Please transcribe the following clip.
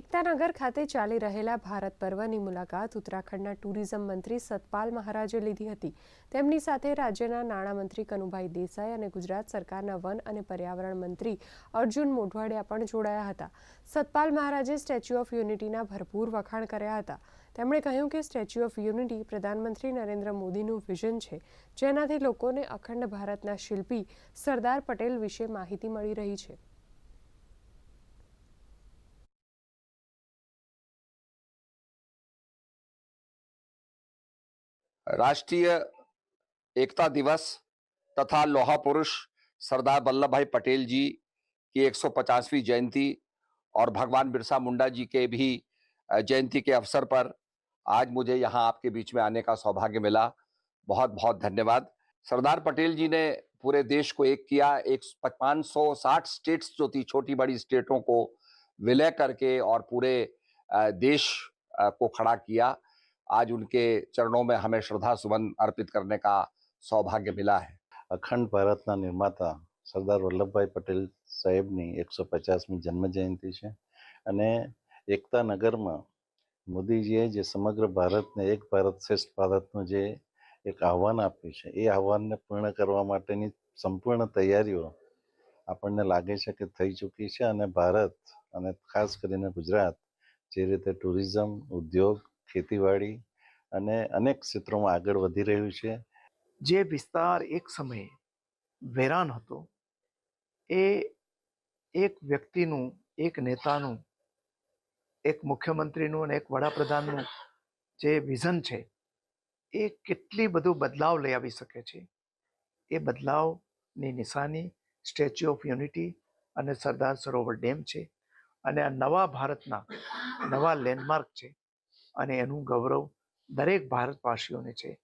એકતાનગર ખાતે ચાલી રહેલા ભારત પર્વની મુલાકાત ઉત્તરાખંડના ટુરિઝમ મંત્રી સતપાલ મહારાજે લીધી હતી. તેમની સાથે રાજ્યના નાણામંત્રી કનુભાઈ દેસાઈ અને ગુજરાત સરકારના વન અને પર્યાવરણ મંત્રી અર્જુન મોઢવાડિયા પણ જોડાયા હતા. સતપાલ મહારાજે સ્ટેચ્યુ ઓફ યુનિટીના ભરપૂર વખાણ કર્યા હતા. તેમણે કહ્યું કે સ્ટેચ્યુ ઓફ યુનિટી પ્રધાનમંત્રી નરેન્દ્ર મોદીનું વિઝન છે, જેનાથી લોકોને અખંડ ભારતના શિલ્પી સરદાર પટેલ વિશે માહિતી મળી રહી છે. राष्ट्रीय एकता दिवस तथा लोहा पुरुष सरदार वल्लभ भाई पटेल जी की 150वीं जयंती और भगवान बिरसा मुंडा जी के भी जयंती के अवसर पर आज मुझे यहाँ आपके बीच में आने का सौभाग्य मिला। बहुत बहुत धन्यवाद। सरदार पटेल जी ने पूरे देश को एक किया, एक पाँच सौ साठ स्टेट्स जो थी, छोटी बड़ी स्टेटों को विलय करके और पूरे देश को खड़ा किया। आज उनके चरणों में हमें श्रद्धा सुमन अर्पित करने का सौभाग्य मिला है અખંડ ભારતના નિર્માતા સરદાર વલ્લભભાઈ પટેલ સાહેબની એકસો પચાસમી જન્મ જયંતિ છે અને એકતા નગરમાં મોદીજીએ જે સમગ્ર ભારતને એક ભારત શ્રેષ્ઠ ભારતનું જે એક આહ્વાન આપ્યું છે એ આહ્વાનને પૂર્ણ કરવા માટેની સંપૂર્ણ તૈયારીઓ આપણને લાગે છે કે થઈ ચૂકી છે અને ભારત અને ખાસ કરીને ગુજરાત જે રીતે ટુરિઝમ ઉદ્યોગ ખેતીવાડી અને અનેક ક્ષેત્રોમાં આગળ વધી રહ્યું છે. જે વિસ્તાર એક સમયે વેરાન હતો, એ એક વ્યક્તિનું, એક નેતાનું, એક મુખ્યમંત્રીનું અને એક વડાપ્રધાનનું જે વિઝન છે, એ કેટલી બધું બદલાવ લઈ આવી શકે છે? એ બદલાવની નિશાની સ્ટેચ્યુ ઓફ યુનિટી અને સરદાર સરોવર ડેમ છે અને આ નવા ભારતના નવા લેન્ડમાર્ક છે. અને એનું ગૌરવ દરેક ભારતવાસીઓને છે.